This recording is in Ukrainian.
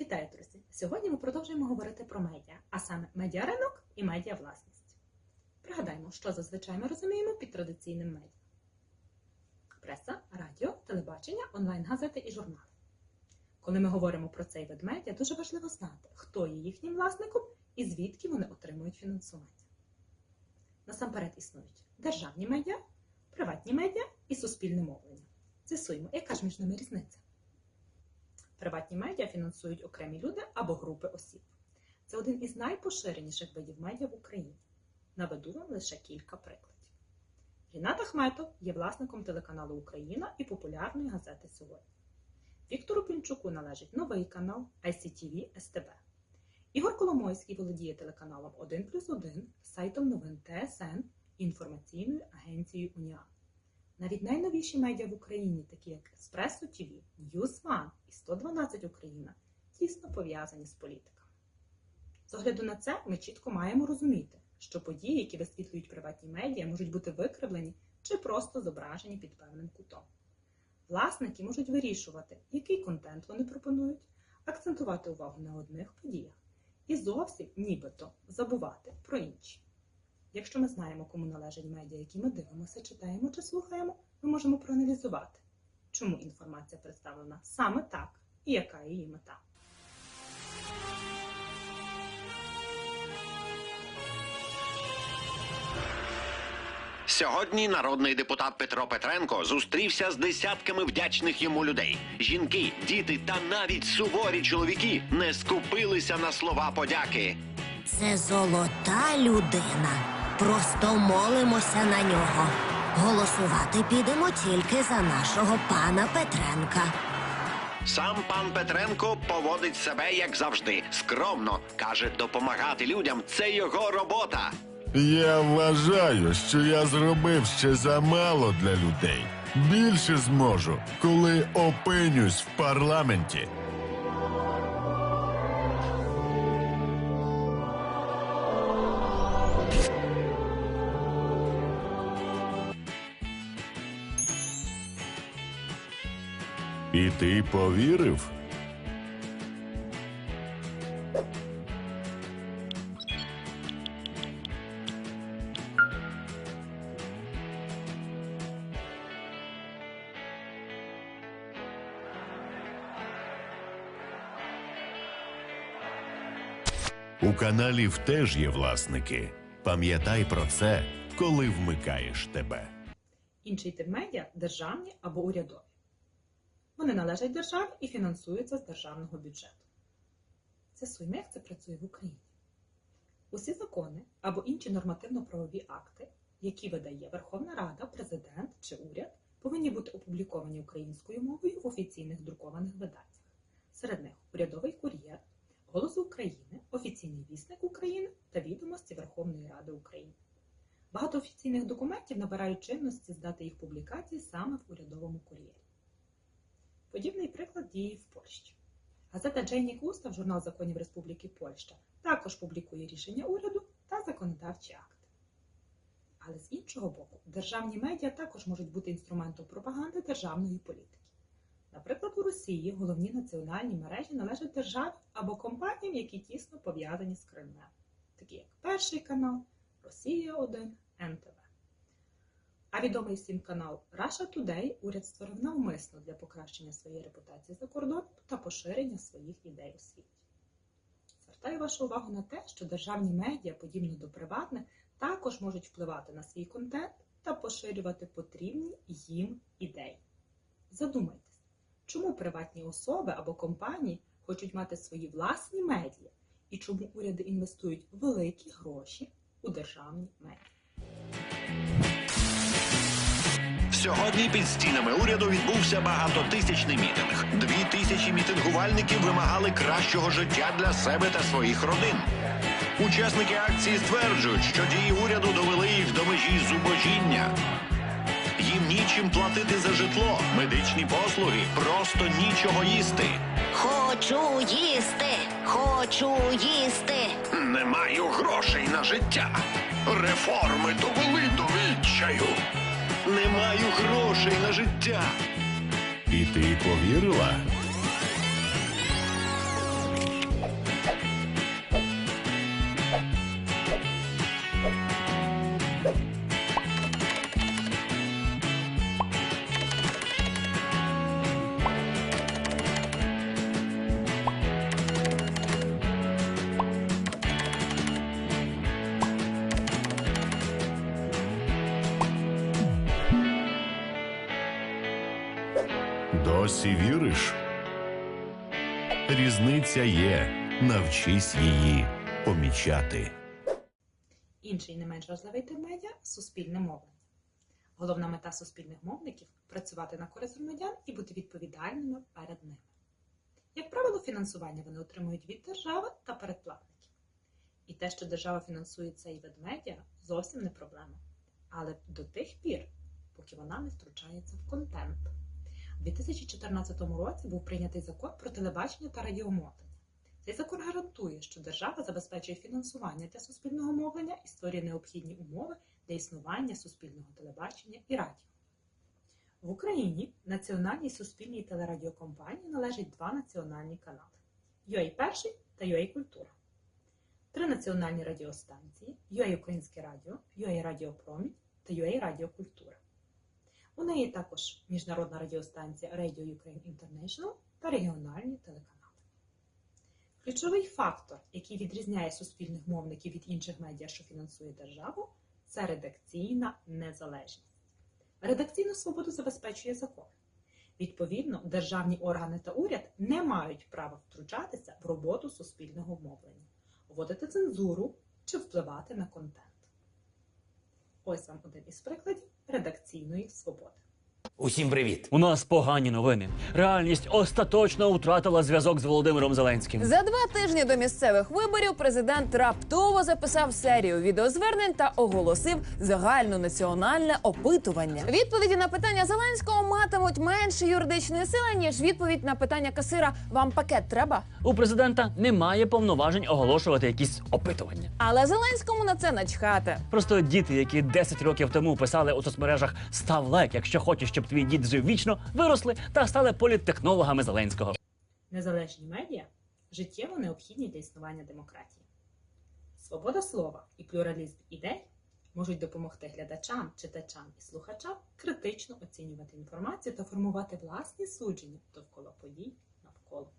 Вітаю, друзі! Сьогодні ми продовжуємо говорити про медіа, а саме медіаринок і медіавласність. Пригадаємо, що зазвичай ми розуміємо під традиційним медіа: преса, радіо, телебачення, онлайн-газети і журнали. Коли ми говоримо про цей вид медіа, дуже важливо знати, хто є їхнім власником і звідки вони отримують фінансування. Насамперед існують державні медіа, приватні медіа і суспільне мовлення. З'ясуємо, яка ж між ними різниця. Приватні медіа фінансують окремі люди або групи осіб. Це один із найпоширеніших видів медіа в Україні. Наведу вам лише кілька прикладів. Рінат Ахметов є власником телеканалу Україна і популярної газети Сьогодні. Віктору Пінчуку належить новий канал ICTV СТБ. Ігор Коломойський володіє телеканалом 1 плюс 1, сайтом новин ТСН інформаційною агенцією Уніан. Навіть найновіші медіа в Україні, такі як Еспресо ТВ, News One 112 Україна, тісно пов'язані з політиками. З огляду на це ми чітко маємо розуміти, що події, які висвітлюють приватні медіа, можуть бути викривлені чи просто зображені під певним кутом. Власники можуть вирішувати, який контент вони пропонують, акцентувати увагу на одних подіях і зовсім нібито забувати про інші. Якщо ми знаємо, кому належать медіа, які ми дивимося, читаємо чи слухаємо, ми можемо проаналізувати, чому інформація представлена саме так і яка її мета. Сьогодні народний депутат Петро Петренко зустрівся з десятками вдячних йому людей. Жінки, діти та навіть суворі чоловіки не скупилися на слова подяки. Це золота людина. Просто молимося на нього. Голосувати підемо тільки за нашого пана Петренка. Сам пан Петренко поводить себе як завжди, скромно каже, допомагати людям це його робота. Я вважаю, що я зробив ще замало для людей. Більше зможу, коли опинюсь в парламенті. І ти повірив? У каналів теж є власники. Пам'ятай про це, коли вмикаєш тебе. Інший тип медіа державні або урядові. Вони належать державі і фінансуються з державного бюджету. З'ясуємо, як це працює в Україні. Усі закони або інші нормативно-правові акти, які видає Верховна Рада, президент чи уряд, повинні бути опубліковані українською мовою в офіційних друкованих виданнях. Серед них урядовий кур'єр, Голос України, офіційний вісник України та відомості Верховної Ради України. Багато офіційних документів набирають чинності з дати їх публікації саме в урядовому кур'єрі. Подібний приклад діє в Польщі. Газета Джейнік Устав, журнал законів Республіки Польща, також публікує рішення уряду та законодавчі акти. Але з іншого боку, державні медіа також можуть бути інструментом пропаганди державної політики. Наприклад, у Росії головні національні мережі належать державі або компаніям, які тісно пов'язані з Кремлем, такі як Перший канал, Росія 1, НТВ. А відомий всім канал Russia Today уряд створив навмисно для покращення своєї репутації за кордоном та поширення своїх ідей у світі. Звертаю вашу увагу на те, що державні медіа, подібно до приватних, також можуть впливати на свій контент та поширювати потрібні їм ідеї. Задумайтесь, чому приватні особи або компанії хочуть мати свої власні медіа і чому уряди інвестують великі гроші у державні медіа. Сьогодні під стінами уряду відбувся багатотисячний мітинг. Дві тисячі мітингувальників вимагали кращого життя для себе та своїх родин. Учасники акції стверджують, що дії уряду довели їх до межі зубожіння. Їм нічим платити за житло, медичні послуги, просто нічого їсти. Хочу їсти, хочу їсти. Не маю грошей на життя. Реформи довели до відчаю. маю грошей на життя. І ти повірила? Thank you. Досі віриш? Різниця є. Навчись її помічати. Інший не менш важливий медіа суспільне мовлення. Головна мета суспільних мовників працювати на користь громадян і бути відповідальними перед ними. Як правило, фінансування вони отримують від держави та передплатників. І те, що держава фінансує цей вид медіа, зовсім не проблема. Але до тих пір, поки вона не втручається в контент. У 2014 році був прийнятий закон про телебачення та радіомовлення. Цей закон гарантує, що держава забезпечує фінансування для суспільного мовлення і створює необхідні умови для існування суспільного телебачення і радіо. В Україні національній суспільній телерадіокомпанії належать два національні канали UA Перший та UA Культура, три національні радіостанції UA Українське Радіо, UA Радіо Промінь та UA Радіо Культура. У неї також міжнародна радіостанція Radio Ukraine International та регіональні телеканали. Ключовий фактор, який відрізняє суспільних мовників від інших медіа, що фінансує державу, це редакційна незалежність. Редакційну свободу забезпечує закон. Відповідно, державні органи та уряд не мають права втручатися в роботу суспільного мовлення, вводити цензуру чи впливати на контент. Ось вам один із прикладів редакційної свободи. Усім привіт! У нас погані новини. Реальність остаточно втратила зв'язок з Володимиром Зеленським. За два тижні до місцевих виборів президент раптово записав серію відеозвернень та оголосив загальнонаціональне опитування. Відповіді на питання Зеленського матимуть менше юридичної сили ніж відповідь на питання касира «Вам пакет треба?». У президента немає повноважень оголошувати якісь опитування. Але Зеленському на це начхати. Просто діти, які 10 років тому писали у соцмережах Став лайк, якщо хочеш, щоб твій дід жив вічно, виросли та стали політтехнологами Зеленського. Незалежні медіа життєво необхідні для існування демократії. Свобода слова і плюралізм ідей можуть допомогти глядачам, читачам і слухачам критично оцінювати інформацію та формувати власні судження довкола подій навколо.